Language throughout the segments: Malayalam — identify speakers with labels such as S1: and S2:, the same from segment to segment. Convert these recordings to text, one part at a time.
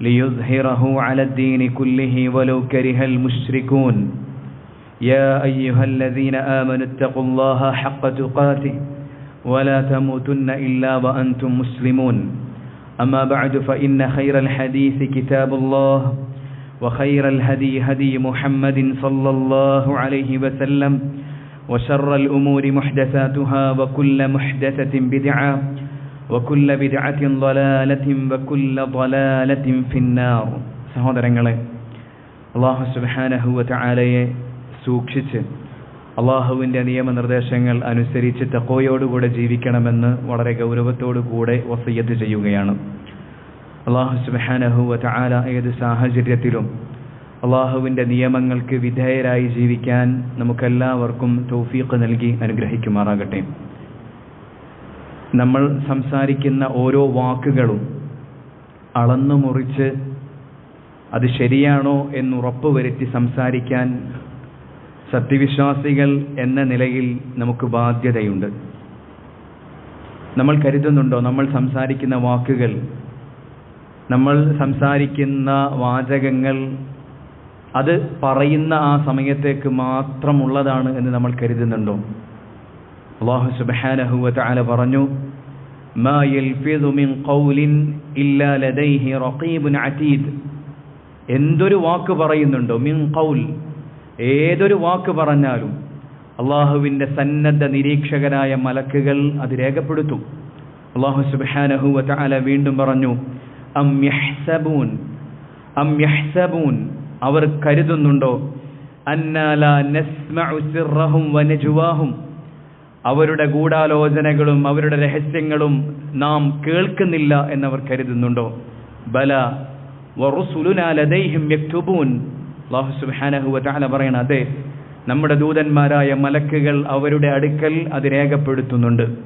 S1: ليظهره على الدين كله ولو كره المشركون. يا أيها الذين آمنوا اتقوا الله حق تقاته ولا تموتن إلا وأنتم مسلمون. أما بعد فإن خير الحديث كتاب الله وخير الهدي هدي محمد صلى الله عليه وسلم وشر الأمور محدثاتها وكل محدثة بدعة وكل بدعة ضلالة وكل ضلالة في النار സഹോദരങ്ങളെ അള്ളാഹു സുബാനഹുവ ചാലയെ സൂക്ഷിച്ച് അള്ളാഹുവിൻ്റെ നിയമനിർദ്ദേശങ്ങൾ അനുസരിച്ച് തക്കോയോടുകൂടെ ജീവിക്കണമെന്ന് വളരെ ഗൗരവത്തോടുകൂടെ വസയ്യത്ത് ചെയ്യുകയാണ് അള്ളാഹു സുബാനഹുവ ചാല ഏത് സാഹചര്യത്തിലും അള്ളാഹുവിൻ്റെ നിയമങ്ങൾക്ക് വിധേയരായി ജീവിക്കാൻ നമുക്കെല്ലാവർക്കും തൗഫീഖ് നൽകി അനുഗ്രഹിക്കുമാറാകട്ടെ നമ്മൾ സംസാരിക്കുന്ന ഓരോ വാക്കുകളും അളന്നു മുറിച്ച് അത് ശരിയാണോ എന്നുറപ്പ് വരുത്തി സംസാരിക്കാൻ സത്യവിശ്വാസികൾ എന്ന നിലയിൽ നമുക്ക് ബാധ്യതയുണ്ട്. നമ്മൾ കരുതുന്നുണ്ടോ നമ്മൾ സംസാരിക്കുന്ന വാക്കുകൾ? നമ്മൾ സംസാരിക്കുന്ന വാചകങ്ങൾ അത് പറയുന്ന ആ സമയത്തേക്ക് മാത്രമുള്ളതാണ് എന്ന് നമ്മൾ കരുതുന്നുണ്ടോ? അള്ളാഹു സുബ്ഹാനഹു തആല പറഞ്ഞു മാ യൽഫിദു മിൻ ഖൗലിൻ ഇല്ലാ ലദൈഹി റഖീബുൻ അതീദ് എന്തൊരു വാക്ക് പറയുന്നുണ്ടോ? മിൻ ഖൗൽ. ഏതൊരു വാക്ക് പറഞ്ഞാലും അള്ളാഹുവിന്റെ സന്നദ്ധ നിരീക്ഷകരായ മലക്കുകൾ അത് രേഖപ്പെടുത്തും. അള്ളാഹു സുബ്ഹാനഹു തആല വീണ്ടും പറഞ്ഞു അം യഹ്സബൂൻ. അം യഹ്സബൂൻ. അവർ കരുതുന്നുണ്ടോ? അന്നാല നസ്മഉ സിർറഹും വനജുവാഹും അവരുടെ ഗൂഢാലോചനകളും അവരുടെ രഹസ്യങ്ങളും നാം കേൾക്കുന്നില്ല എന്നവർ കരുതുന്നുണ്ടോ? ബല പറയണ അതെ നമ്മുടെ ദൂതന്മാരായ മലക്കുകൾ അവരുടെ അടുക്കൽ അത് രേഖപ്പെടുത്തുന്നുണ്ട്.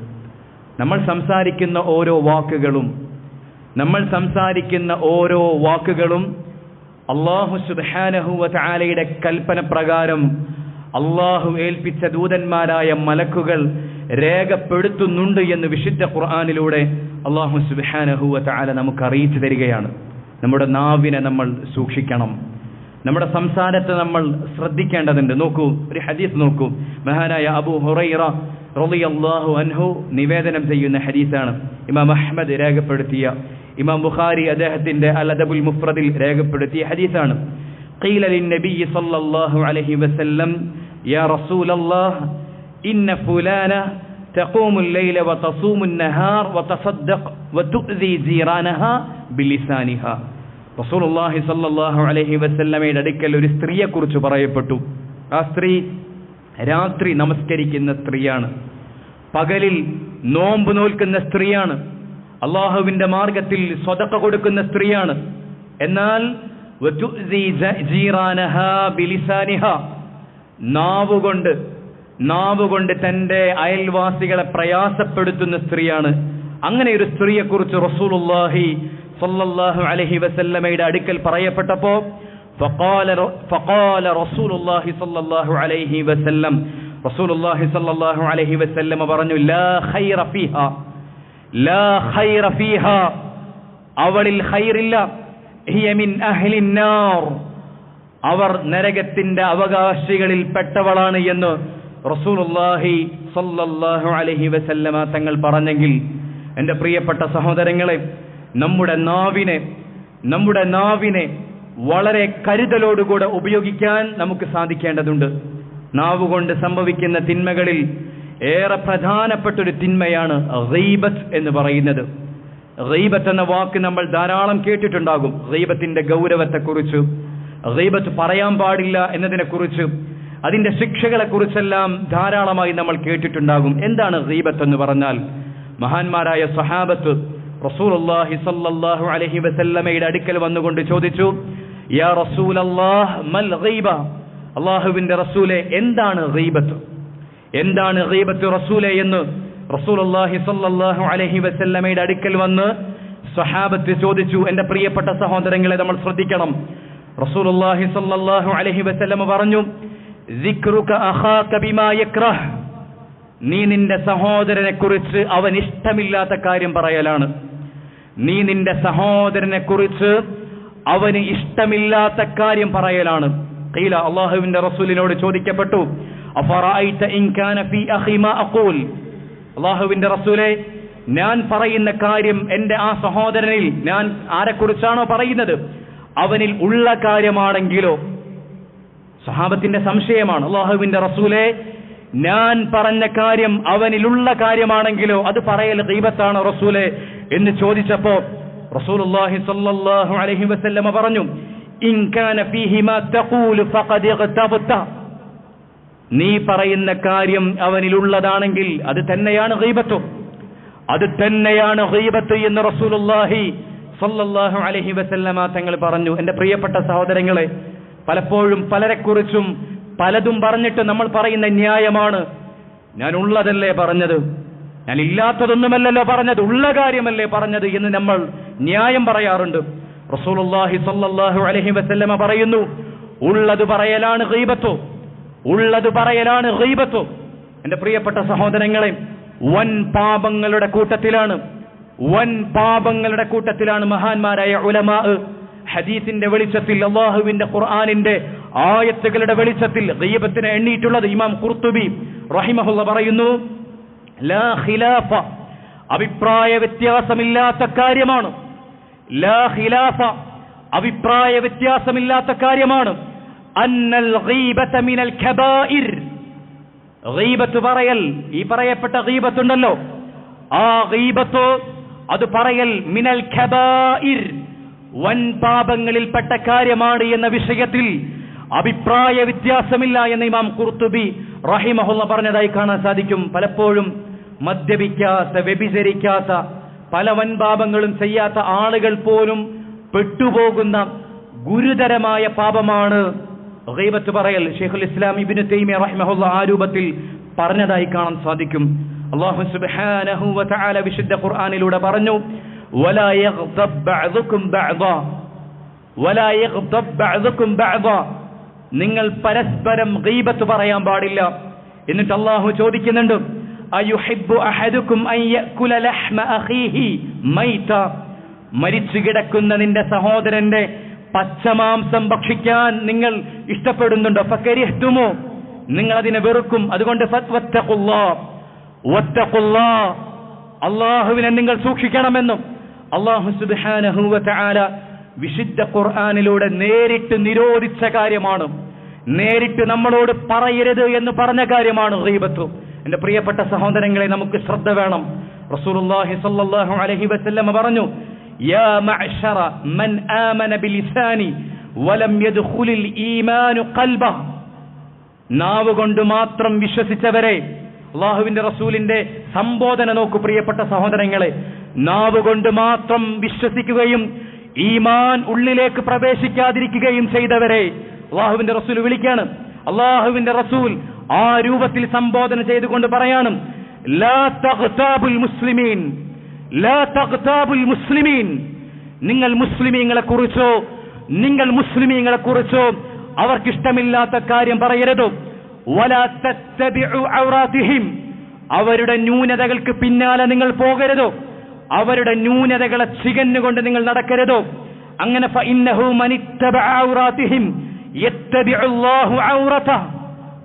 S1: നമ്മൾ സംസാരിക്കുന്ന ഓരോ വാക്കുകളും നമ്മൾ സംസാരിക്കുന്ന ഓരോ വാക്കുകളും അള്ളാഹു സുബ്ഹാനഹു വതആലയുടെ കൽപ്പന പ്രകാരം അള്ളാഹു ഏൽപ്പിച്ച ദൂതന്മാരായ മലക്കുകൾ രേഖപ്പെടുത്തുന്നുണ്ട് എന്ന് വിശുദ്ധ ഖുർആാനിലൂടെ അള്ളാഹു സുബാനഹു തആല നമുക്ക് അറിയിച്ചു തരികയാണ് നമ്മുടെ നാവിനെ നമ്മൾ സൂക്ഷിക്കണം നമ്മുടെ സംസാരത്തെ നമ്മൾ ശ്രദ്ധിക്കേണ്ടതുണ്ട് നോക്കൂ ഒരു ഹദീസ് നോക്കൂ മഹാനായ അബു ഹുറൈറ റളിയല്ലാഹു അൻഹു നിവേദനം ചെയ്യുന്ന ഹദീസാണ് ഇമാം അഹ്മദ് രേഖപ്പെടുത്തിയ ഇമാം ബുഖാരി അദ്ദേഹത്തിന്റെ അൽ അദബുൽ മുഫ്രദിൽ രേഖപ്പെടുത്തിയ ഹദീസാണ് قيل للنبي صلى الله عليه وسلم يا رسول الله إن فلانة تقوم الليل وتصوم النهار وتصدق وتؤذي جيرانها بلسانها റസൂൽ അള്ളാഹി സല്ലാഹു അലഹി വസ്ല്ലമയുടെ അടുക്കൽ ഒരു സ്ത്രീയെ കുറിച്ച് പറയപ്പെട്ടു ആ സ്ത്രീ രാത്രി നമസ്കരിക്കുന്ന സ്ത്രീയാണ് പകലിൽ നോമ്പ് നോൽക്കുന്ന സ്ത്രീയാണ് അള്ളാഹുവിന്റെ മാർഗത്തിൽ സ്വതക്ക കൊടുക്കുന്ന സ്ത്രീയാണ് എന്നാൽ നാവുകൊണ്ട് നാവുകൊണ്ട് തന്റെ അയൽവാസികളെ പ്രയാസപ്പെടുത്തുന്ന സ്ത്രീയാണ്. അങ്ങനെ ഒരു സ്ത്രീയെക്കുറിച്ച് റസൂലുല്ലാഹി സല്ലല്ലാഹു അലഹി വസല്ലമയുടെ അടുക്കൽ പറയപ്പെട്ടപ്പോൾ ഫഖാല അലൈഹി വസല്ലം. അലൈഹി പറഞ്ഞു ലാ ഖൈറ ലാ ഖൈറ അവളിൽ മിൻ അവർ നരകത്തിന്റെ അവകാശികളിൽ പെട്ടവളാണ് എന്ന് റസൂലുല്ലാഹി സല്ലല്ലാഹു അലൈഹി വസല്ലമ തങ്ങൾ പറഞ്ഞെങ്കിൽ എന്റെ പ്രിയപ്പെട്ട സഹോദരങ്ങളെ നമ്മുടെ നാവിനെ നമ്മുടെ നാവിനെ വളരെ കരുതലോടുകൂടെ ഉപയോഗിക്കാൻ നമുക്ക് സാധിക്കേണ്ടതുണ്ട്. നാവ് കൊണ്ട് സംഭവിക്കുന്ന തിന്മകളിൽ ഏറെ പ്രധാനപ്പെട്ടൊരു തിന്മയാണ് റീബത്ത് എന്ന് പറയുന്നത്. റീബത്ത് എന്ന വാക്ക് നമ്മൾ ധാരാളം കേട്ടിട്ടുണ്ടാകും. റീബത്തിന്റെ ഗൗരവത്തെക്കുറിച്ച്. റീബത്ത് പറയാൻ പാടില്ല എന്നതിനെക്കുറിച്ച് അതിന്റെ ശിക്ഷകളെക്കുറിച്ചെല്ലാം ധാരാളമായി നമ്മൾ കേട്ടിട്ടുണ്ടാകും. എന്താണ് റീബത്ത് എന്ന് പറഞ്ഞാൽ? മഹാന്മാരായ സഹാബത്ത് റസൂലുള്ളാഹി സല്ലാഹു അലൈഹി വസല്ലമയുടെ അടുക്കൽ വന്നുകൊണ്ട് ചോദിച്ചു യാ റസൂലല്ലാഹ് മൽ റീബ അള്ളാഹുവിന്റെ റസൂലെ എന്താണ് റീബത്ത് എന്താണ് റീബത്ത് റസൂലെ എന്ന്? റസൂൽ അള്ളാഹി സല്ലാഹു അലഹി വസല്ലമയുടെ അടുക്കൽ വന്ന് സഹാബത്ത് ചോദിച്ചു എന്റെ പ്രിയപ്പെട്ട സഹോദരങ്ങളെ നമ്മൾ ശ്രദ്ധിക്കണം. റസൂലുള്ളാഹി സല്ലല്ലാഹു അലൈഹി വസല്ലം പറഞ്ഞു സിക്റുക അഖാക ബിമാ യക്റഹ് നീ നിന്റെ സഹോദരനെ കുറിച്ച് അവൻ ഇഷ്ടമില്ലാത്ത കാര്യം പറയലാണ്. നീ നിന്റെ സഹോദരനെ കുറിച്ച് അവന് ഇഷ്ടമില്ലാത്ത കാര്യം പറയലാണ്. ഖീല അള്ളാഹുവിന്റെ റസൂലിനോട് ചോദിക്കപ്പെട്ടു അള്ളാഹുവിന്റെ റസൂലെ ഞാൻ പറയുന്ന കാര്യം എന്റെ ആ സഹോദരനിൽ ഞാൻ ആരെക്കുറിച്ചാണോ പറയുന്നത്? അവനിൽ ഉള്ള കാര്യമാണെങ്കിലോ? സഹാബത്തിന്റെ സംശയമാണ്. അള്ളാഹുവിന്റെ റസൂലെ ഞാൻ പറഞ്ഞ കാര്യം അവനിലുള്ള കാര്യമാണെങ്കിലോ അത് പറയൽ ദൈവത്താണ് റസൂലെ എന്ന് ചോദിച്ചപ്പോ റസൂലുള്ളാഹി സ്വല്ലല്ലാഹു അലൈഹി പറഞ്ഞു തഖൂലു ഫഖദ് നീ പറയുന്ന കാര്യം അവനിലുള്ളതാണെങ്കിൽ അത് തന്നെയാണ് ഗീബത്ത്. അത് തന്നെയാണ് ഗീബത്ത് എന്ന് റസൂലുള്ളാഹി സ്വല്ലല്ലാഹു അലഹി വസല്ലമ തങ്ങൾ പറഞ്ഞു. എന്റെ പ്രിയപ്പെട്ട സഹോദരങ്ങളെ പലപ്പോഴും പലരെക്കുറിച്ചും പലതും പറഞ്ഞിട്ട് നമ്മൾ പറയുന്ന ന്യായമാണ് ഞാൻ ഉള്ളതല്ലേ പറഞ്ഞത്? ഞാൻ ഇല്ലാത്തതൊന്നുമല്ലല്ലോ പറഞ്ഞത് ഉള്ള കാര്യമല്ലേ പറഞ്ഞത് എന്ന് നമ്മൾ ന്യായം പറയാറുണ്ട്. റസൂലുള്ളാഹി സല്ലല്ലാഹു അലൈഹി വസല്ലമ പറയുന്നു ഉള്ളത് പറയലാണ് ഗീബത്തു ഉള്ളത് പറയലാണ് ഗീബത്തു. എന്റെ പ്രിയപ്പെട്ട സഹോദരങ്ങളെ വൻ പാപങ്ങളുടെ കൂട്ടത്തിലാണ് വൻ പാപങ്ങളുടെ കൂട്ടത്തിലാണ് മഹാന്മാരായ ഉലമാ. ഹദീസിന്റെ വെളിച്ചത്തിൽ അള്ളാഹുവിന്റെ ഖുർആാനിന്റെ ആയത്തുകളുടെ വെളിച്ചത്തിൽ ദൈവത്തിന് എണ്ണിയിട്ടുള്ളത് ഇമാം ഖുർത്തുബി റഹിമഹുള്ള പറയുന്നു ലാ ഖിലാഫ അഭിപ്രായ വ്യത്യാസമില്ലാത്ത കാര്യമാണ്. ലാ ഖിലാഫ അഭിപ്രായ വ്യത്യാസമില്ലാത്ത കാര്യമാണ്. അന്നൽ മിനൽ പറയൽ ഈ പറയപ്പെട്ട ഗീബത്തുണ്ടല്ലോ. ആ ഗീബത്ത് അത് പറയൽ മിനൽ ഖബായിർ വൻ പാപങ്ങളിൽപ്പെട്ട കാര്യമാണ് എന്ന വിഷയത്തിൽ അഭിപ്രായ വ്യത്യാസമില്ല എന്ന് ഇമാം കുർത്തുബി റഹിമഹുള്ള പറഞ്ഞതായി കാണാൻ സാധിക്കും. പലപ്പോഴും മദ്യപിക്കാത്ത വ്യഭിചരിക്കാത്ത പല വൻപാപങ്ങളും ചെയ്യാത്ത ആളുകൾ പോലും പെട്ടുപോകുന്ന ഗുരുതരമായ പാപമാണ് പറയൽ ഷെയ്ഖുൽ ഇസ്ലാം ഇബിന് തൈമിയ റഹിമഹുള്ള ആ രൂപത്തിൽ പറഞ്ഞതായി കാണാൻ സാധിക്കും. അള്ളാഹു സുബ്ഹാനഹു വതആല വിശുദ്ധ ഖുർആനിലൂടെ പറഞ്ഞു വലാ യഗ്ദബ് ബഅദുകും ബഅദ വലാ യഗ്ദബ് ബഅദുകും ബഅദ. നിങ്ങൾ പരസ്പരം ഗീബത്ത് പറയാൻ പാടില്ല. എന്നിട്ട് അള്ളാഹു ചോദിക്കുന്നുണ്ട് അയുഹിബ്ബു അഹദുക്കും അൻ യഅകുല ലഹ്മ അഖീഹി മൈത? മരിച്ചു കിടക്കുന്ന നിന്റെ സഹോദരന്റെ പച്ചമാംസം ഭക്ഷിക്കാൻ നിങ്ങൾ ഇഷ്ടപ്പെടുന്നുണ്ടോ? ഫക്കരിഹ്തുമോ. നിങ്ങൾ അതിനെ വെറുക്കും. അതുകൊണ്ട് ഫത്വത്തഖുല്ലാഹ് അള്ളാഹുവിനെ നിങ്ങൾ സൂക്ഷിക്കണമെന്നും അള്ളാഹു സുബ്ഹാനഹു വ വിശുദ്ധ ഖുർആാനിലൂടെ നേരിട്ട് നിരോധിച്ച കാര്യമാണ്. നേരിട്ട് നമ്മളോട് പറയരുത് എന്ന് പറഞ്ഞ കാര്യമാണ് റീബത്തു എന്റെ പ്രിയപ്പെട്ട സഹോദരങ്ങളെ നമുക്ക് ശ്രദ്ധ വേണം. റസൂലുള്ളാഹി സ്വല്ലല്ലാഹു അലൈഹി വസല്ലം പറഞ്ഞു യാ മൻ ആമന വലം നാവ് കൊണ്ട് മാത്രം വിശ്വസിച്ചവരെ അള്ളാഹുവിന്റെ റസൂലിന്റെ സംബോധന നോക്കു പ്രിയപ്പെട്ട സഹോദരങ്ങളെ. നാവ് കൊണ്ട് മാത്രം വിശ്വസിക്കുകയും ഈമാൻ ഉള്ളിലേക്ക് പ്രവേശിക്കാതിരിക്കുകയും ചെയ്തവരെ അള്ളാഹുവിന്റെ റസൂൽ വിളിക്കാണ്. അള്ളാഹുവിന്റെ റസൂൽ ആ രൂപത്തിൽ സംബോധന ചെയ്തുകൊണ്ട് പറയാണ് മുസ്ലിമീൻ മുസ്ലിമീൻ. നിങ്ങൾ മുസ്ലിമീങ്ങളെ കുറിച്ചോ നിങ്ങൾ മുസ്ലിമീങ്ങളെ കുറിച്ചോ അവർക്കിഷ്ടമില്ലാത്ത കാര്യം പറയരുതോ. അവരുടെ ന്യൂനതകൾക്ക് പിന്നാലെ നിങ്ങൾ പോകരുതോ? അവരുടെ ന്യൂനതകളെ ചികന്നുകൊണ്ട് നിങ്ങൾ നടക്കരുതോ? അങ്ങനെ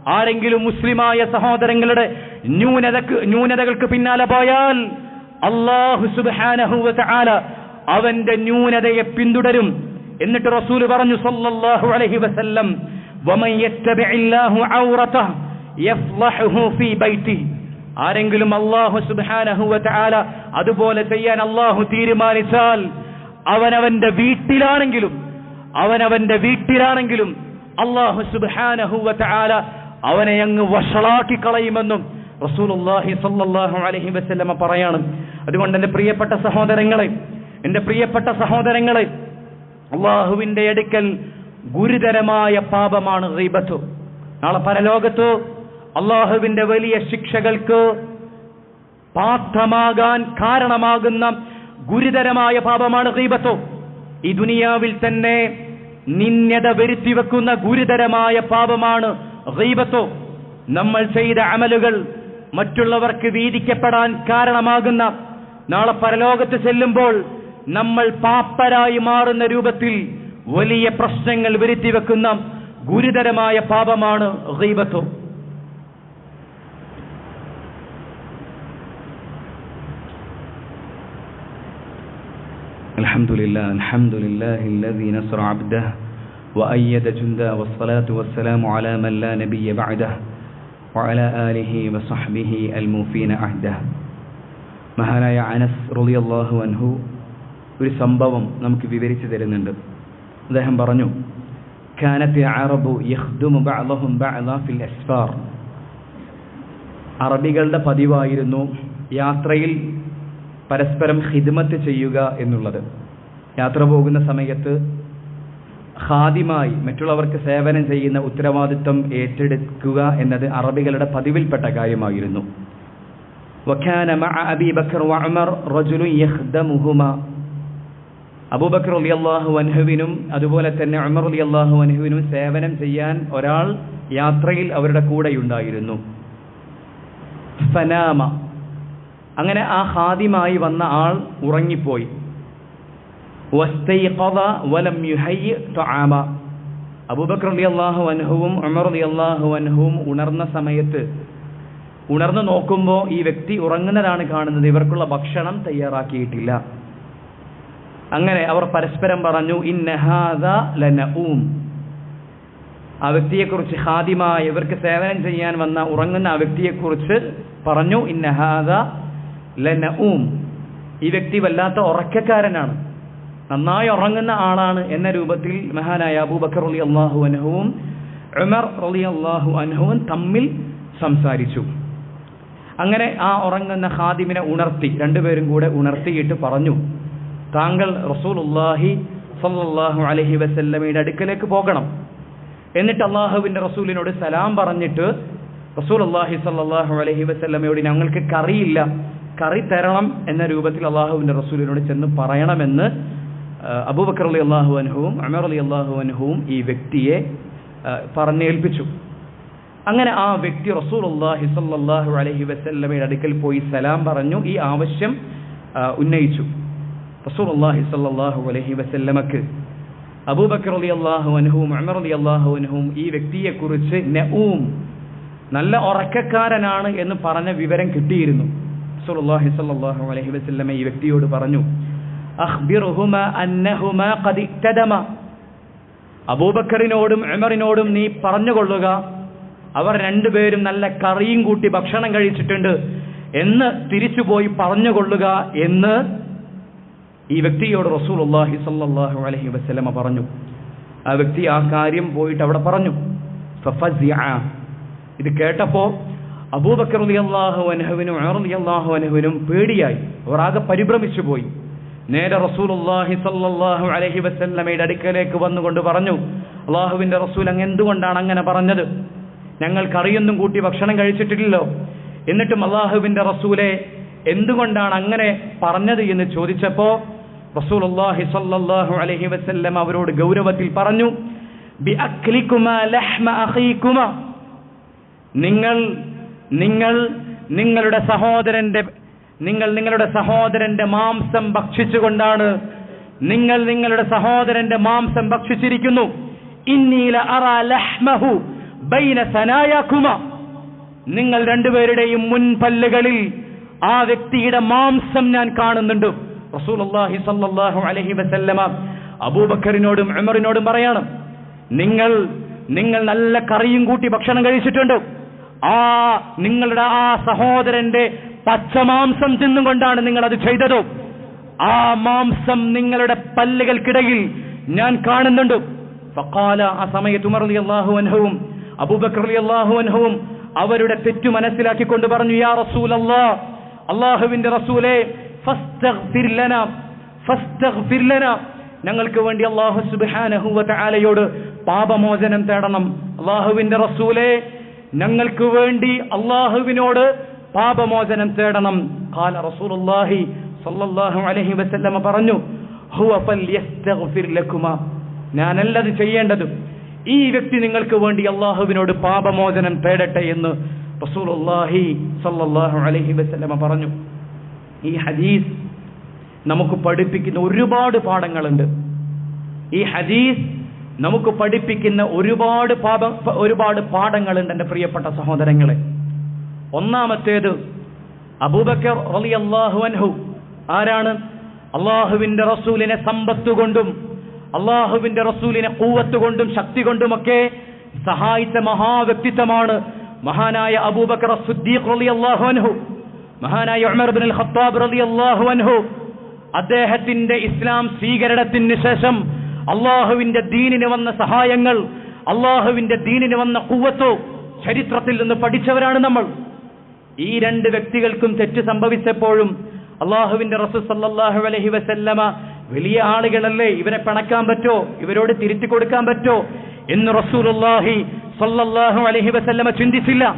S1: ആരെങ്കിലും മുസ്ലിമായ സഹോദരങ്ങളുടെ ന്യൂനതക്ക് ന്യൂനതകൾക്ക് പിന്നാലെ പോയാൽ അള്ളാഹു അവന്റെ ന്യൂനതയെ പിന്തുടരും. എന്നിട്ട് റസൂൽ പറഞ്ഞു സല്ലല്ലാഹു അലൈഹി വസല്ലം വമൻ യത്തബിഇല്ലാഹു ഔറതഹു യഫ്ളഹുഹു ഫീ ബൈതിഹി ആരെങ്കിലും അള്ളാഹു സുബ്ഹാനഹു വതആല അതുപോലെ ചെയ്യാൻ അള്ളാഹു തീരുമാനിച്ചാൽ അവനവന്റെ വീട്ടിലാണെങ്കിലും അവനവന്റെ വീട്ടിലാണെങ്കിലും അള്ളാഹു സുബ്ഹാനഹു വതആല അവനെ അങ്ങ് വഷളാക്കി കളയുമെന്നും റസൂലുള്ളാഹി സ്വല്ലല്ലാഹു അലൈഹി വസല്ലമ പറയാണ്. അതുകൊണ്ട് എന്റെ പ്രിയപ്പെട്ട സഹോദരങ്ങളെ എന്റെ പ്രിയപ്പെട്ട സഹോദരങ്ങളെ അള്ളാഹുവിന്റെ അടുക്കൽ ഗുരുതരമായ പാപമാണ് റീബത്തു നാളെ പരലോകത്ത് അള്ളാഹുവിന്റെ വലിയ ശിക്ഷകൾക്ക് പാത്രമാകാൻ കാരണമാകുന്ന ഗുരുതരമായ പാപമാണ് റീബത്തു ഈ ദുനിയാവിൽ തന്നെ നിന്യത വരുത്തി വെക്കുന്ന ഗുരുതരമായ പാപമാണ് റീബത്തു നമ്മൾ ചെയ്ത അമലുകൾ മറ്റുള്ളവർക്ക് വീതിക്കപ്പെടാൻ കാരണമാകുന്ന നാളെ പരലോകത്ത് ചെല്ലുമ്പോൾ നമ്മൾ പാപ്പരായി മാറുന്ന രൂപത്തിൽ വലിയ പ്രശ്നങ്ങൾ വരുത്തി വെക്കുന്ന ഗുരുതരമായ പാപമാണ് ഗീബത്ത് الحمد لله الحمد لله الذي نصر عبده وأيد جنده والصلاة والسلام على من لا نبي بعده وعلى آله وصحبه الموفين عهده മഹാനായ അനസ് റളിയല്ലാഹു അൻഹു ഒരു സംഭവം നമുക്ക് വിവരിച്ചു തരുന്നുണ്ട് അദ്ദേഹം പറഞ്ഞു കാനത്തെ അറബു യഹ്ദുമു ബഅലഹും ബഅല ഫിൽ അസ്ഫാർ. അറബികളുടെ പതിവായിരുന്നു യാത്രയിൽ പരസ്പരം ഹിദ്മത്ത് ചെയ്യുക എന്നുള്ളത്. യാത്ര പോകുന്ന സമയത്ത് ഹാദിമായി മറ്റുള്ളവർക്ക് സേവനം ചെയ്യുന്ന ഉത്തരവാദിത്വം ഏറ്റെടുക്കുക എന്നത് അറബികളുടെ പതിവിൽപ്പെട്ട കാര്യമായിരുന്നു. മഅ അബൂബക്കർ അലി അള്ളാഹു അൻഹുവിനും അതുപോലെ തന്നെ അമർ അലി അള്ളാഹു അൻഹുവിനും സേവനം ചെയ്യാൻ ഒരാൾ യാത്രയിൽ അവരുടെ കൂടെയുണ്ടായിരുന്നു. ഫനാമ. അങ്ങനെ ആ ഹാദിമായി വന്ന ആൾ ഉറങ്ങിപ്പോയി. വലം അള്ളാഹു അബൂബക്കർ റളിയല്ലാഹു അൻഹുവും ഉമർ റളിയല്ലാഹു അൻഹുവും ഉണർന്ന സമയത്ത് ഉണർന്നു നോക്കുമ്പോൾ ഈ വ്യക്തി ഉറങ്ങുന്നതാണ് കാണുന്നത്. ഇവർക്കുള്ള ഭക്ഷണം തയ്യാറാക്കിയിട്ടില്ല. അങ്ങനെ അവർ പരസ്പരം പറഞ്ഞു ലനഊം. ആ വ്യക്തിയെക്കുറിച്ച് ഹാദിമായ ഇവർക്ക് സേവനം ചെയ്യാൻ വന്ന ഉറങ്ങുന്ന ആ വ്യക്തിയെക്കുറിച്ച് പറഞ്ഞു ഇന്നഹാദ ലനഊം. ഈ വ്യക്തി വല്ലാത്ത ഉറക്കക്കാരനാണ്. നന്നായി ഉറങ്ങുന്ന ആളാണ് എന്ന രൂപത്തിൽ മഹാനായ അബൂബക്കർ അലി അള്ളാഹു അനഹുവും ഉമർ അലി അള്ളാഹു അനഹുവും തമ്മിൽ സംസാരിച്ചു. അങ്ങനെ ആ ഉറങ്ങുന്ന ഹാദിമിനെ ഉണർത്തി രണ്ടുപേരും കൂടെ ഉണർത്തിയിട്ട് പറഞ്ഞു. താങ്കൾ റസൂലുല്ലാഹി സല്ലാഹു അലഹി വസല്ലമയുടെ അടുക്കലേക്ക് പോകണം. എന്നിട്ട് അള്ളാഹുവിന്റെ റസൂലിനോട് സലാം പറഞ്ഞിട്ട് റസൂൽ അള്ളാഹി സല്ലാഹു അലഹി വസല്ലമയോട് ഞങ്ങൾക്ക് കറിയില്ല കറി തരണം എന്ന രൂപത്തിൽ അള്ളാഹുവിന്റെ റസൂലിനോട് ചെന്ന് പറയണമെന്ന് അബൂബക്കർ അലി അള്ളാഹു അനുഹവും അമർ അലി അള്ളാഹു അനുഹവും ഈ വ്യക്തിയെ പറഞ്ഞേൽപ്പിച്ചു. അങ്ങനെ ആ വ്യക്തി റസൂൽ അള്ളാഹി സല്ലാഹു അലഹി വസല്ലമയുടെ അടുക്കൽ പോയി സലാം പറഞ്ഞു. ഈ ആവശ്യം ഉന്നയിച്ചു. റസൂൽ അള്ളാഹി സല്ലാഹു വസല്ലമക്ക് അബൂബക്കർ അലി അള്ളാഹു അൻഹുവും അമർ അലി അള്ളാഹു അൻഹുവും ഈ വ്യക്തിയെക്കുറിച്ച് നഊം നല്ല ഉറക്കക്കാരനാണ് എന്ന് പറഞ്ഞ വിവരം കിട്ടിയിരുന്നു. റസൂലുള്ളാഹി സല്ലല്ലാഹു അലൈഹി വസല്ലമ ഈ വ്യക്തിയോട് പറഞ്ഞു അഖ്ബിറുഹുമ അന്നഹുമ ഖദ് ഇക്തദമ അബൂബക്കറിനോടും ഉമറിനോടും നീ പറഞ്ഞുകൊള്ളുക അവർ രണ്ടുപേരും നല്ല കറിയും കൂട്ടി ഭക്ഷണം കഴിച്ചിട്ടുണ്ട് എന്ന് തിരിച്ചുപോയി പറഞ്ഞുകൊള്ളുക എന്ന് ഈ വ്യക്തിയോട് റസൂൽ അള്ളാഹി സല്ലാഹു അലഹി വസ്ലമ പറഞ്ഞു. ആ വ്യക്തി ആ കാര്യം പോയിട്ട് അവിടെ പറഞ്ഞു. ഇത് കേട്ടപ്പോ അബൂബക്കർ അലി അള്ളാഹു അനഹുവിനും അലി അള്ളാഹു അനഹുവിനും പേടിയായി. അവർ ആകെ പരിഭ്രമിച്ചു പോയി. നേരെ റസൂൽ അള്ളാഹി സല്ലാഹു അലഹി വസ്ല്ലമയുടെ അടുക്കലേക്ക് വന്നുകൊണ്ട് പറഞ്ഞു അള്ളാഹുവിന്റെ റസൂൽ അങ്ങ് എന്തുകൊണ്ടാണ് അങ്ങനെ പറഞ്ഞത്? ഞങ്ങൾ കറിയൊന്നും കൂട്ടി ഭക്ഷണം കഴിച്ചിട്ടില്ലല്ലോ. എന്നിട്ടും അള്ളാഹുവിന്റെ റസൂലെ എന്തുകൊണ്ടാണ് അങ്ങനെ പറഞ്ഞത്? എന്ന് ചോദിച്ചപ്പോ റസൂൽ സ്വല്ലല്ലാഹു അലൈഹി വസല്ലം അവരോട് ഗൗരവത്തിൽ പറഞ്ഞു നിങ്ങൾ നിങ്ങൾ നിങ്ങളുടെ സഹോദരന്റെ നിങ്ങൾ നിങ്ങളുടെ സഹോദരന്റെ മാംസം ഭക്ഷിച്ചുകൊണ്ടാണ് നിങ്ങൾ നിങ്ങളുടെ സഹോദരന്റെ മാംസം ഭക്ഷിച്ചിരിക്കുന്നു. അറ ലഹ്മഹു ബൈന നിങ്ങൾ രണ്ടുപേരുടെയും മുൻപല്ലുകളിൽ ആ വ്യക്തിയുടെ മാംസം ഞാൻ കാണുന്നുണ്ട്. റസൂലുള്ളാഹി സല്ലല്ലാഹു അലൈഹി വസല്ലമ അബൂബക്കറിനോടും ഉമറിനോടും പറയണം നിങ്ങൾ നിങ്ങൾ നല്ല കറിയും കൂട്ടി ഭക്ഷണം കഴിച്ചിട്ടുണ്ട്. ആ നിങ്ങളുടെ ആ സഹോദരന്റെ പച്ചമാംസം തിന്നുകൊണ്ടാണ് നിങ്ങൾ അത് ചെയ്തത്. ആ മാംസം നിങ്ങളുടെ പല്ലുകൾക്കിടയിൽ ഞാൻ കാണുന്നുണ്ട്. ഫഖാല ആ സമയത്ത് ഉമർ അള്ളാഹു അൻഹുവും അബൂബക്കർ അള്ളാഹു അൻഹുവും അവരുടെ തെറ്റു മനസ്സിലാക്കിക്കൊണ്ട് പറഞ്ഞു യാ റസൂലല്ലാ അള്ളാഹുവിന്റെ റസൂലെ ഞങ്ങൾക്ക് വേണ്ടി അള്ളാഹു സുബ്ഹാനഹു വ പാപമോചനം തേടണം. അള്ളാഹുവിന്റെ റസൂലെ ഞങ്ങൾക്ക് വേണ്ടി അള്ളാഹുവിനോട് പാപമോചനം തേടണം. കാല റസൂലുള്ളാഹി സല്ലല്ലാഹു അലൈഹി പറഞ്ഞു ഹുവ ഞാനല്ലത് ചെയ്യേണ്ടത്. ഈ വ്യക്തി നിങ്ങൾക്ക് വേണ്ടി അള്ളാഹുവിനോട് പാപമോചനം തേടട്ടെ എന്ന് റസൂലുള്ളാഹി സല്ലല്ലാഹു അലൈഹി വസല്ലമ പറഞ്ഞു. ഈ ഹദീസ് നമുക്ക് പഠിപ്പിക്കുന്ന ഒരുപാട് പാഠങ്ങളുണ്ട്. ഈ ഹദീസ് നമുക്ക് പഠിപ്പിക്കുന്ന ഒരുപാട് പാപ ഒരുപാട് പാഠങ്ങളുണ്ട് എന്റെ പ്രിയപ്പെട്ട സഹോദരങ്ങളെ. ഒന്നാമത്തേത് അബൂബക്കർ അലി അള്ളാഹു അൻഹു ആരാണ്? അള്ളാഹുവിന്റെ റസൂലിനെ സമ്പത്ത് കൊണ്ടും അള്ളാഹുവിന്റെ റസൂലിനെ കൂവത്ത് കൊണ്ടും ശക്തി കൊണ്ടുമൊക്കെ സഹായിച്ച മഹാവ്യക്തിത്വമാണ് മഹാനായ അബൂബക്കർ സുദ്ദീഖ് അലി അള്ളാഹു അൻഹു. മഹാനായ ഉമർ ബിൻ അൽ ഖത്താബ് റളിയല്ലാഹു അൻഹു അദ്ദേഹത്തിന്റെ ഇസ്ലാം സ്വീകരണത്തിന് ശേഷം അള്ളാഹുവിന്റെ ദീനിന് വന്ന സഹായങ്ങൾ അള്ളാഹുവിന്റെ ദീനിന് വന്ന കൂവത്തോ ചരിത്രത്തിൽ നിന്ന് പഠിച്ചവരാണ് നമ്മൾ. ഈ രണ്ട് വ്യക്തികൾക്കും തെറ്റ് സംഭവിച്ചപ്പോഴും അള്ളാഹുവിന്റെ റസൂൽ സല്ലല്ലാഹു അലൈഹി വസല്ലമ വലിയ ആളുകളല്ലേ ഇവരെ പിണക്കാൻ പറ്റോ? ഇവരോട് തിരുത്തി കൊടുക്കാൻ പറ്റോ? എന്ന് റസൂലുള്ളാഹി സല്ലല്ലാഹു അലഹി വസല്ലമ ചിന്തിച്ചില്ല.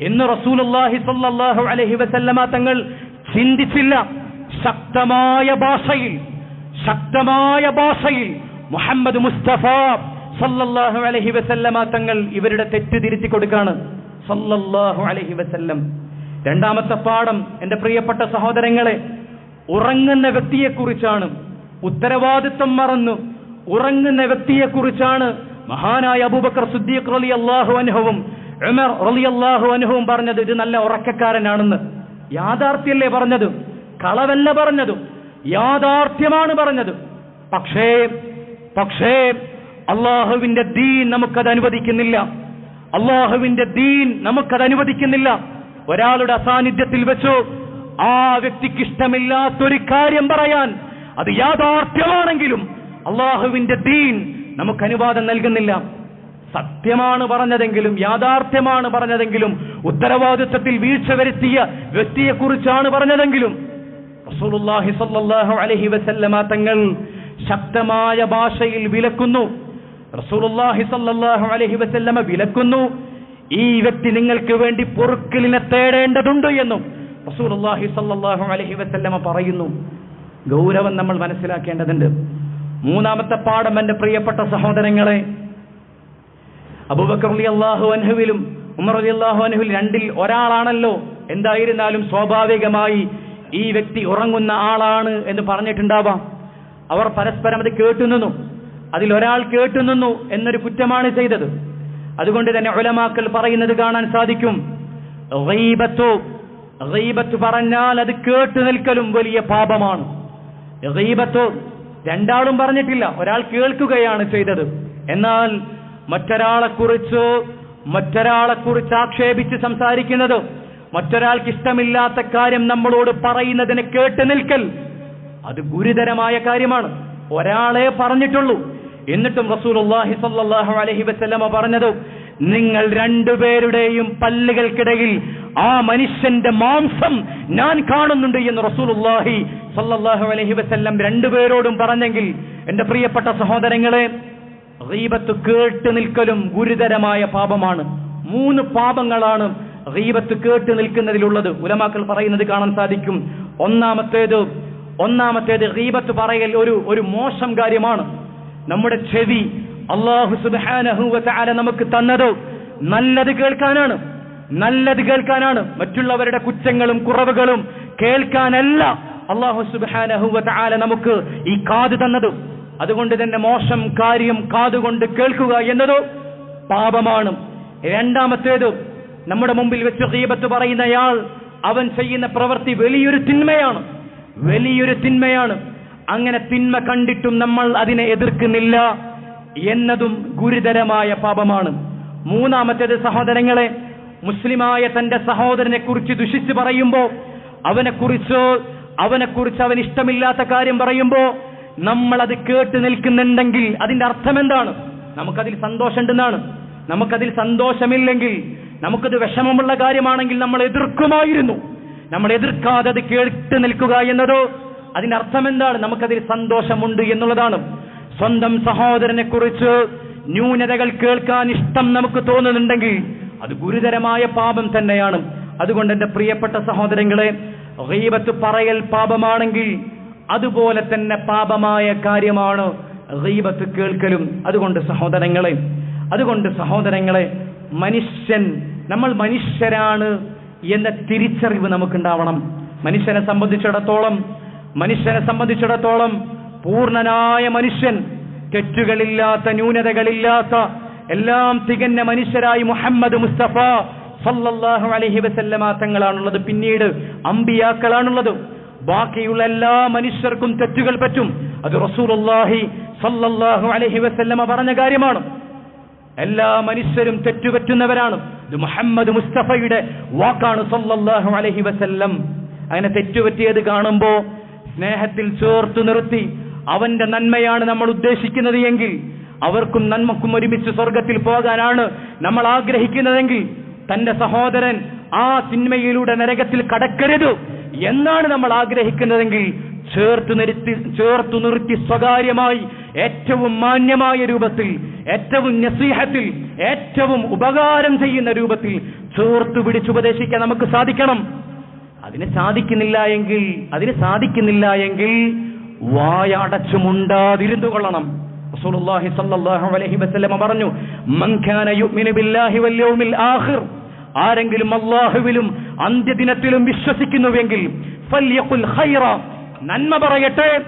S1: എന്ന് റസൂലുള്ളാഹി സല്ലല്ലാഹു അലൈഹി വസല്ലമ തങ്ങൾ ചിന്തിച്ചില്ല. ശക്തമായ ഭാഷയിൽ ശക്തമായ ഭാഷയിൽ മുഹമ്മദ് മുസ്തഫ സല്ലല്ലാഹു അലൈഹി വസല്ലമ തങ്ങൾ ഇവരുടെ തെറ്റ് തിരുത്തി കൊടുക്കാണ്. സല്ലല്ലാഹു അലൈഹി വസല്ലം. രണ്ടാമത്തെ പാഠം എന്റെ പ്രിയപ്പെട്ട സഹോദരങ്ങളെ ഉറങ്ങുന്ന വ്യക്തിയെക്കുറിച്ചാണ്. ഉത്തരവാദിത്വം മറന്നു. ഉറങ്ങുന്ന വ്യക്തിയെക്കുറിച്ചാണ് മഹാനായ അബൂബക്കർ സുദ്ദീഖ് അലി അള്ളാഹു അനുഭവം ഉമർ റളിയല്ലാഹു അനുഹവും പറഞ്ഞത് ഇത് നല്ല ഉറക്കക്കാരനാണെന്ന്. യാഥാർത്ഥ്യല്ലേ പറഞ്ഞത്? കളവല്ല പറഞ്ഞത്. യാഥാർത്ഥ്യമാണ് പറഞ്ഞത്. പക്ഷേ പക്ഷേ അള്ളാഹുവിന്റെ ദീൻ നമുക്കത് അനുവദിക്കുന്നില്ല. അള്ളാഹുവിന്റെ ദീൻ നമുക്കത് അനുവദിക്കുന്നില്ല. ഒരാളുടെ അസാന്നിധ്യത്തിൽ വെച്ചു ആ വ്യക്തിക്ക് ഇഷ്ടമില്ലാത്തൊരു കാര്യം പറയാൻ അത് യാഥാർത്ഥ്യമാണെങ്കിലും അള്ളാഹുവിന്റെ ദീൻ നമുക്ക് അനുവാദം നൽകുന്നില്ല. സത്യമാണ് പറഞ്ഞതെങ്കിലും യാഥാർത്ഥ്യമാണ് പറഞ്ഞതെങ്കിലും ഉത്തരവാദിത്വത്തിൽ വീഴ്ച വരുത്തിയ വ്യക്തിയെക്കുറിച്ചാണ് പറഞ്ഞതെങ്കിലും റസൂലുള്ളാഹി സ്വല്ലല്ലാഹു അലൈഹി വസല്ലമ തങ്ങൾ ശക്തമായ ഭാഷയിൽ വിലക്കുന്നു. റസൂലുള്ളാഹി സ്വല്ലല്ലാഹു അലൈഹി വസല്ലമ വിലക്കുന്നു. ഈ വ്യക്തി നിങ്ങൾക്ക് വേണ്ടി പൊറുക്കലിനെ തേടേണ്ടതുണ്ട് എന്നും റസൂലുള്ളാഹി സ്വല്ലല്ലാഹു അലൈഹി വസല്ലമ പറയുന്നു. ഗൗരവം നമ്മൾ മനസ്സിലാക്കേണ്ടതുണ്ട്. മൂന്നാമത്തെ പാഠം എന്റെ പ്രിയപ്പെട്ട സഹോദരങ്ങളെ അബൂബക്കർ അലി അള്ളാഹു അൻഹുവിലും ഉമർ അലി അള്ളാഹു അൻഹുവിൽ രണ്ടിൽ ഒരാളാണല്ലോ. എന്തായിരുന്നാലും സ്വാഭാവികമായി ഈ വ്യക്തി ഉറങ്ങുന്ന ആളാണ് എന്ന് പറഞ്ഞിട്ടുണ്ടാവാം. അവർ പരസ്പരം അത് കേട്ടുനിന്നു. അതിൽ ഒരാൾ കേട്ടുനിന്നു എന്നൊരു കുറ്റമാണ് ചെയ്തത്. അതുകൊണ്ട് തന്നെ ഉലമാക്കൾ പറയുന്നത് കാണാൻ സാധിക്കും. പറഞ്ഞാൽ അത് കേട്ടു നിൽക്കലും വലിയ പാപമാണ്. രണ്ടാളും പറഞ്ഞിട്ടില്ല. ഒരാൾ കേൾക്കുകയാണ് ചെയ്തത്. എന്നാൽ മറ്റൊരാളെ കുറിച്ച് മറ്റൊരാളെ കുറിച്ച് ആക്ഷേപിച്ച് സംസാരിക്കുന്നത് മറ്റൊരാൾക്ക് ഇഷ്ടമില്ലാത്ത കാര്യം നമ്മളോട് പറയുന്നതിനെ കേട്ട് നിൽക്കൽ അത് ഗുരുതരമായ കാര്യമാണ്. ഒരാളെ പറഞ്ഞിട്ടുള്ളൂ. എന്നിട്ടും റസൂലുള്ളാഹി സ്വല്ലല്ലാഹു അലൈഹി വസ്ലമ പറഞ്ഞത് നിങ്ങൾ രണ്ടുപേരുടെയും പല്ലുകൾക്കിടയിൽ ആ മനുഷ്യന്റെ മാംസം ഞാൻ കാണുന്നുണ്ട് എന്ന് റസൂലുള്ളാഹി സല്ലാഹു അലഹി വസല്ലം രണ്ടുപേരോടും പറഞ്ഞെങ്കിൽ എന്റെ പ്രിയപ്പെട്ട സഹോദരങ്ങളെ ഗീബത്ത് കേട്ട് നിൽക്കലും ഗുരുതരമായ പാപമാണ്. മൂന്ന് പാപങ്ങളാണ് റീബത്ത് കേട്ട് നിൽക്കുന്നതിലുള്ളത്. ഉലമാക്കൾ പറയുന്നത് കാണാൻ സാധിക്കും. ഒന്നാമത്തേത് ഒന്നാമത്തേത് റീബത്ത് പറയൽ ഒരു ഒരു മോശം കാര്യമാണ്. നമ്മുടെ ചെവി അള്ളാഹു സുബ്ഹാനഹു വ നമുക്ക് തന്നത് നല്ലത് കേൾക്കാനാണ്. നല്ലത് കേൾക്കാനാണ്. മറ്റുള്ളവരുടെ കുറ്റങ്ങളും കുറവുകളും കേൾക്കാനല്ല അള്ളാഹു സുബ്ഹാനഹു വ നമുക്ക് ഈ കാത് തന്നത്. അതുകൊണ്ട് തന്നെ മോശം കാര്യം കാതുകൊണ്ട് കേൾക്കുക എന്നത് പാപമാണ്. രണ്ടാമത്തേത് നമ്മുടെ മുമ്പിൽ വെച്ച് ഗീബത്ത് പറയുന്നയാൾ അവൻ ചെയ്യുന്ന പ്രവൃത്തി വലിയൊരു തിന്മയാണ്. വലിയൊരു തിന്മയാണ്. അങ്ങനെ തിന്മ കണ്ടിട്ടും നമ്മൾ അതിനെ എതിർക്കുന്നില്ല എന്നതും ഗുരുതരമായ പാപമാണ്. മൂന്നാമത്തേത് സഹോദരങ്ങളെ മുസ്ലിമായ തന്റെ സഹോദരനെ കുറിച്ച് ദുഷിച്ച് പറയുമ്പോ അവനെ അവനെക്കുറിച്ച് അവനെ കുറിച്ച് അവൻ ഇഷ്ടമില്ലാത്ത കാര്യം പറയുമ്പോ നമ്മൾ അത് കേട്ട് നിൽക്കുന്നുണ്ടെങ്കിൽ അതിന്റെ അർത്ഥം എന്താണ് നമുക്കതിൽ സന്തോഷമുണ്ടെന്നാണ്. നമുക്കതിൽ സന്തോഷമില്ലെങ്കിൽ നമുക്കത് വിഷമമുള്ള കാര്യമാണെങ്കിൽ നമ്മൾ എതിർക്കുമായിരുന്നു. നമ്മൾ എതിർക്കാതെ അത് കേട്ട് നിൽക്കുക എന്നതോ അതിന്റെ അർത്ഥം എന്താണ് നമുക്കതിൽ സന്തോഷമുണ്ട് എന്നുള്ളതാണ്. സ്വന്തം സഹോദരനെ കുറിച്ച് ന്യൂനതകൾ കേൾക്കാൻ ഇഷ്ടം നമുക്ക് തോന്നുന്നുണ്ടെങ്കിൽ അത് ഗുരുതരമായ പാപം തന്നെയാണ്. അതുകൊണ്ട് എന്റെ പ്രിയപ്പെട്ട സഹോദരങ്ങളെ റീബത്ത് പറയൽ പാപമാണെങ്കിൽ അതുപോലെ തന്നെ പാപമായ കാര്യമാണ് റീബത്ത് കേൾക്കലും. അതുകൊണ്ട് സഹോദരങ്ങളെ അതുകൊണ്ട് സഹോദരങ്ങളെ മനുഷ്യൻ നമ്മൾ മനുഷ്യരാണ് എന്ന തിരിച്ചറിവ് നമുക്കുണ്ടാവണം. മനുഷ്യനെ സംബന്ധിച്ചിടത്തോളം മനുഷ്യനെ സംബന്ധിച്ചിടത്തോളം പൂർണനായ മനുഷ്യൻ തെറ്റുകളില്ലാത്ത ന്യൂനതകളില്ലാത്ത എല്ലാം തികഞ്ഞ മനുഷ്യരായി മുഹമ്മദ് മുസ്തഫ സല്ലല്ലാഹു അലൈഹി വസല്ലമ തങ്ങളാണുള്ളത്. പിന്നീട് അമ്പിയാക്കളാണുള്ളത്. ബാക്കിയുള്ള എല്ലാ മനുഷ്യർക്കും തെറ്റുകൾ പറ്റും. അത് റസൂലുള്ളാഹി സല്ലല്ലാഹു അലൈഹി വസല്ലമ പറഞ്ഞ കാര്യമാണ്. എല്ലാ മനുഷ്യരും തെറ്റുപറ്റുന്നവരാണ്. ഇത് മുഹമ്മദ് മുസ്തഫയുടെ വാക്കാണ് സല്ലല്ലാഹു അലൈഹി വസല്ലം. അങ്ങനെ തെറ്റുപറ്റിയത് കാണുമ്പോ സ്നേഹത്തിൽ ചേർത്ത് നിർത്തി അവന്റെ നന്മയാണ് നമ്മൾ ഉദ്ദേശിക്കുന്നത് എങ്കിൽ അവർക്കും നന്മക്കും ഒരുമിച്ച് സ്വർഗത്തിൽ പോകാനാണ് നമ്മൾ ആഗ്രഹിക്കുന്നതെങ്കിൽ തന്റെ സഹോദരൻ ആ തിന്മയിലൂടെ നരകത്തിൽ കടക്കരുത്. എന്നാണ് നമ്മൾ ആഗ്രഹിക്കുന്നതെങ്കിൽ ചേർത്ത് നിർത്തി ചേർത്തു നിർത്തി സ്വകാര്യമായി ഏറ്റവും മാന്യമായ രൂപത്തിൽ ഏറ്റവും നസീഹത്തിൽ ഏറ്റവും ഉപകാരം ചെയ്യുന്ന രൂപത്തിൽ ചേർത്ത് പിടിച്ചുപദേശിക്കാൻ നമുക്ക് സാധിക്കണം. അതിന് സാധിക്കുന്നില്ല എങ്കിൽ അതിന് സാധിക്കുന്നില്ല എങ്കിൽ വായ അടച്ചുമുണ്ടാതിരുന്നു കൊള്ളണം. റസൂലുള്ളാഹി സ്വല്ലല്ലാഹു അലൈഹി വസല്ലം പറഞ്ഞു മൻ ബില്ലാഹി വൽ യൗമിൽ ആഖിർ ആരെങ്കിലും അള്ളാഹുവിലും അന്ത്യദിനത്തിലും വിശ്വസിക്കുന്നുവെങ്കിൽ നന്മ പറയട്ടെ.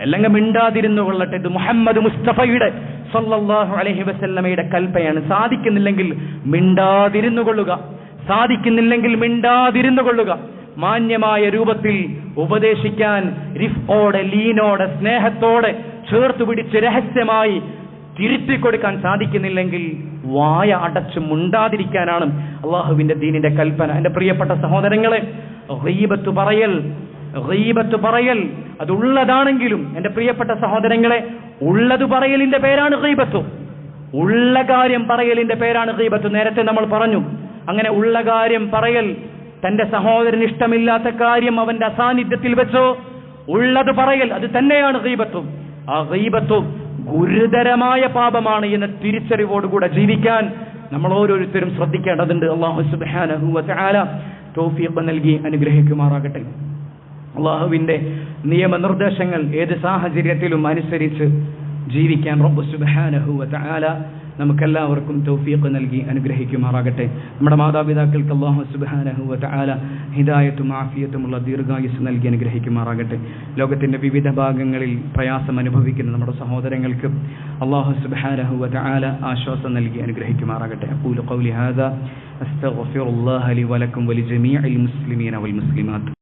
S1: അല്ലെങ്കിൽ മിണ്ടാതിരുന്നു കൊള്ളട്ടെ. ഇത് മുഹമ്മദ് മുസ്തഫയുടെ സല്ലല്ലാഹു അലഹി വസല്ലമയുടെ കൽപ്പയാണ് സാധിക്കുന്നില്ലെങ്കിൽ മിണ്ടാതിരുന്നു കൊള്ളുക. സാധിക്കുന്നില്ലെങ്കിൽ മിണ്ടാതിരുന്നു കൊള്ളുക. മാന്യമായ രൂപത്തിൽ ഉപദേശിക്കാൻ റിഫോടെ ലീനോടെ സ്നേഹത്തോടെ ചേർത്ത് പിടിച്ച് രഹസ്യമായി തിരുത്തിക്കൊടുക്കാൻ സാധിക്കുന്നില്ലെങ്കിൽ വായ അടച്ച് മുണ്ടാതിരിക്കാനാണ് അള്ളാഹുവിന്റെ ദീനിന്റെ കൽപ്പന. എന്റെ പ്രിയപ്പെട്ട സഹോദരങ്ങളെ റീബത്ത് പറയൽ റീബത്ത് പറയൽ അതുള്ളതാണെങ്കിലും എന്റെ പ്രിയപ്പെട്ട സഹോദരങ്ങളെ ഉള്ളത് പറയലിന്റെ പേരാണ് റീബത്ത്. ഉള്ള കാര്യം പറയലിന്റെ പേരാണ് റീബത്ത്. നേരത്തെ നമ്മൾ പറഞ്ഞു അങ്ങനെ ഉള്ള കാര്യം പറയൽ തന്റെ സഹോദരൻ ഇഷ്ടമില്ലാത്ത കാര്യം അവന്റെ അസാന്നിധ്യത്തിൽ വെച്ചോ ഉള്ളത് പറയൽ അത് തന്നെയാണ് റീബത്തും. ആ ഗീബത്തും ഗുരുതരമായ പാപമാണ് എന്ന തിരിച്ചറിവോടുകൂടെ ജീവിക്കാൻ നമ്മൾ ഓരോരുത്തരും ശ്രദ്ധിക്കേണ്ടതുണ്ട്. അള്ളാഹു തൗഫീഖ് നൽകി അനുഗ്രഹിക്കുമാറാകട്ടെ. അള്ളാഹുവിന്റെ നിയമനിർദ്ദേശങ്ങൾ ഏത് സാഹചര്യത്തിലും അനുസരിച്ച് ജീവിക്കാൻ റബ്ബ് സുബ്ഹാനഹു വ തആല നമുക്കെല്ലാവർക്കും തൗഫീഖ് നൽകി അനുഗ്രഹിക്കുമാറാകട്ടെ. നമ്മുടെ മാതാപിതാക്കൾക്ക് അള്ളാഹു സുബ്ഹാനഹു താല ഹിദായത്തും ആഫിയത്തുമുള്ള ദീർഘായുസ് നൽകി അനുഗ്രഹിക്കുമാറാകട്ടെ. ലോകത്തിന്റെ വിവിധ ഭാഗങ്ങളിൽ പ്രയാസം അനുഭവിക്കുന്ന നമ്മുടെ സഹോദരങ്ങൾക്ക് അള്ളാഹു സുബ്ഹാനഹു താല ആശ്വാസം നൽകി അനുഗ്രഹിക്കുമാറാകട്ടെ. അഖൂലു ഖൗലി ഹാദാ അസ്തഗ്ഫിറുല്ലാഹ ലി വലക്കും വലിജമീഇൽ മുസ്ലിമീന വൽ മുസ്ലിമാത്ത്